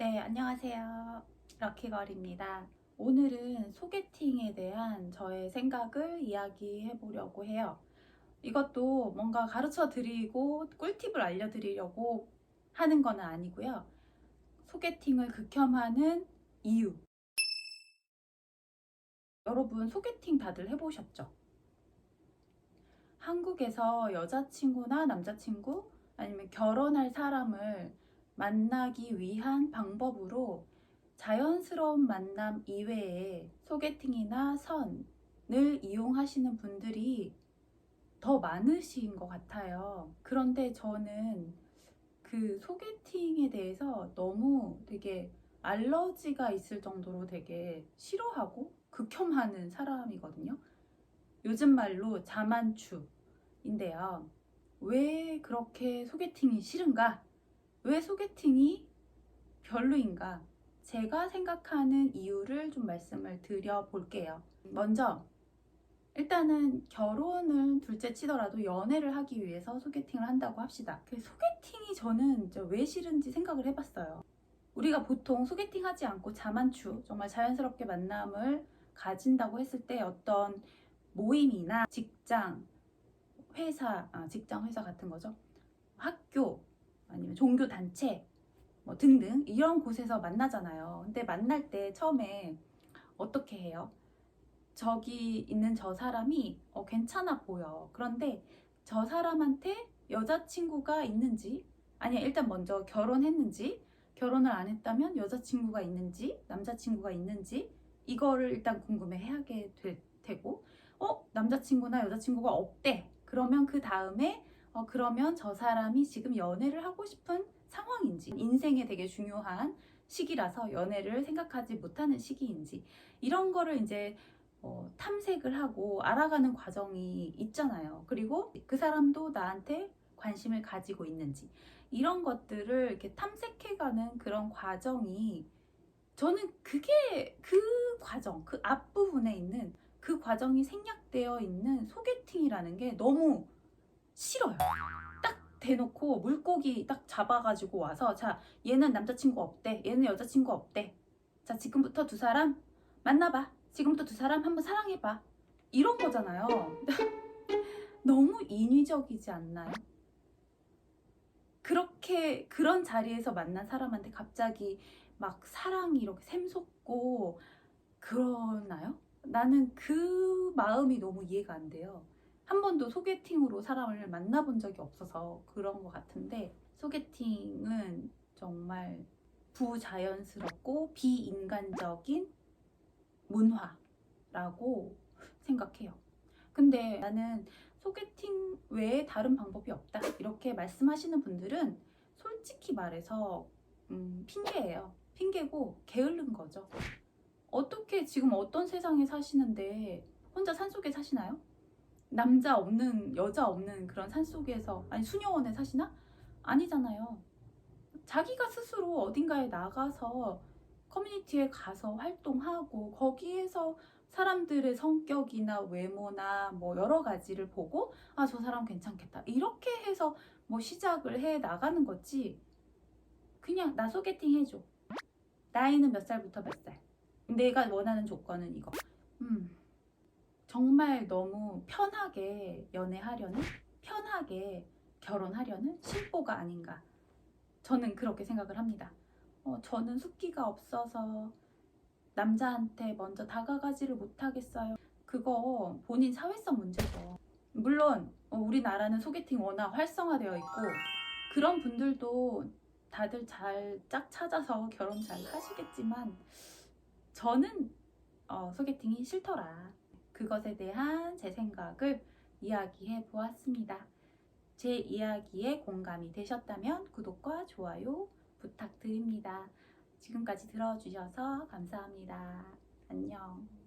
네, 안녕하세요. 럭키걸입니다. 오늘은 소개팅에 대한 저의 생각을 이야기해 보려고 해요. 이것도 뭔가 가르쳐 드리고 꿀팁을 알려드리려고 하는 건 아니고요. 소개팅을 극혐하는 이유. 여러분, 소개팅 다들 해보셨죠? 한국에서 여자친구나 남자친구 아니면 결혼할 사람을 만나기 위한 방법으로 자연스러운 만남 이외에 소개팅이나 선을 이용하시는 분들이 더 많으신 것 같아요. 그런데 저는 그 소개팅에 대해서 너무 되게 알러지가 있을 정도로 되게 싫어하고 극혐하는 사람이거든요. 요즘 말로 자만추인데요. 왜 그렇게 소개팅이 싫은가? 왜 소개팅이 별로인가? 제가 생각하는 이유를 좀 말씀을 드려 볼게요. 먼저, 일단은 결혼을 둘째 치더라도 연애를 하기 위해서 소개팅을 한다고 합시다. 그 소개팅이 저는 저왜 싫은지 생각을 해봤어요. 우리가 보통 소개팅 하지 않고 자만추, 정말 자연스럽게 만남을 가진다고 했을 때 어떤 모임이나 직장, 회사, 아, 직장, 회사 같은 거죠. 학교, 종교 단체 뭐 등등 이런 곳에서 만나잖아요. 근데 만날 때 처음에 어떻게 해요? 저기 있는 저 사람이 어, 괜찮아 보여. 그런데 저 사람한테 여자친구가 있는지 아니 일단 먼저 결혼했는지 결혼을 안 했다면 여자친구가 있는지 남자친구가 있는지 이거를 일단 궁금해 하게 될 테고 어 남자친구나 여자친구가 없대. 그러면 그 다음에 어, 그러면 저 사람이 지금 연애를 하고 싶은 상황인지, 인생에 되게 중요한 시기라서 연애를 생각하지 못하는 시기인지, 이런 거를 이제 어, 탐색을 하고 알아가는 과정이 있잖아요. 그리고 그 사람도 나한테 관심을 가지고 있는지, 이런 것들을 이렇게 탐색해가는 그런 과정이 저는 그게 그 과정, 그 앞부분에 있는 그 과정이 생략되어 있는 소개팅이라는 게 너무 싫어요. 딱 대놓고 물고기 딱 잡아가지고 와서 자 얘는 남자친구 없대 얘는 여자친구 없대 자 지금부터 두 사람 만나봐 지금부터 두 사람 한번 사랑해봐 이런 거잖아요 너무 인위적이지 않나요? 그렇게 그런 자리에서 만난 사람한테 갑자기 막 사랑이 이렇게 샘솟고 그러나요? 나는 그 마음이 너무 이해가 안 돼요. 한 번도 소개팅으로 사람을 만나본 적이 없어서 그런 것 같은데 소개팅은 정말 부자연스럽고 비인간적인 문화라고 생각해요. 근데 나는 소개팅 외에 다른 방법이 없다. 이렇게 말씀하시는 분들은 솔직히 말해서 음, 핑계예요. 핑계고 게으른 거죠. 어떻게 지금 어떤 세상에 사시는데 혼자 산속에 사시나요? 남자 없는 여자 없는 그런 산 속에서 아니 수녀원에 사시나? 아니잖아요. 자기가 스스로 어딘가에 나가서 커뮤니티에 가서 활동하고 거기에서 사람들의 성격이나 외모나 뭐 여러 가지를 보고 아 저 사람 괜찮겠다. 이렇게 해서 뭐 시작을 해 나가는 거지. 그냥 나 소개팅 해줘. 나이는 몇 살부터 몇 살? 내가 원하는 조건은 이거. 음 정말 너무 편하게 연애하려는 편하게 결혼하려는 심보가 아닌가 저는 그렇게 생각을 합니다 어, 저는 숫기가 없어서 남자한테 먼저 다가가지를 못하겠어요. 그거 본인 사회성 문제죠. 물론 어, 우리나라는 소개팅 워낙 활성화되어 있고 그런 분들도 다들 잘 짝 찾아서 결혼 잘 하시겠지만 저는 어, 소개팅이 싫더라. 그것에 대한 제 생각을 이야기해 보았습니다. 제 이야기에 공감이 되셨다면 구독과 좋아요 부탁드립니다. 지금까지 들어주셔서 감사합니다. 안녕.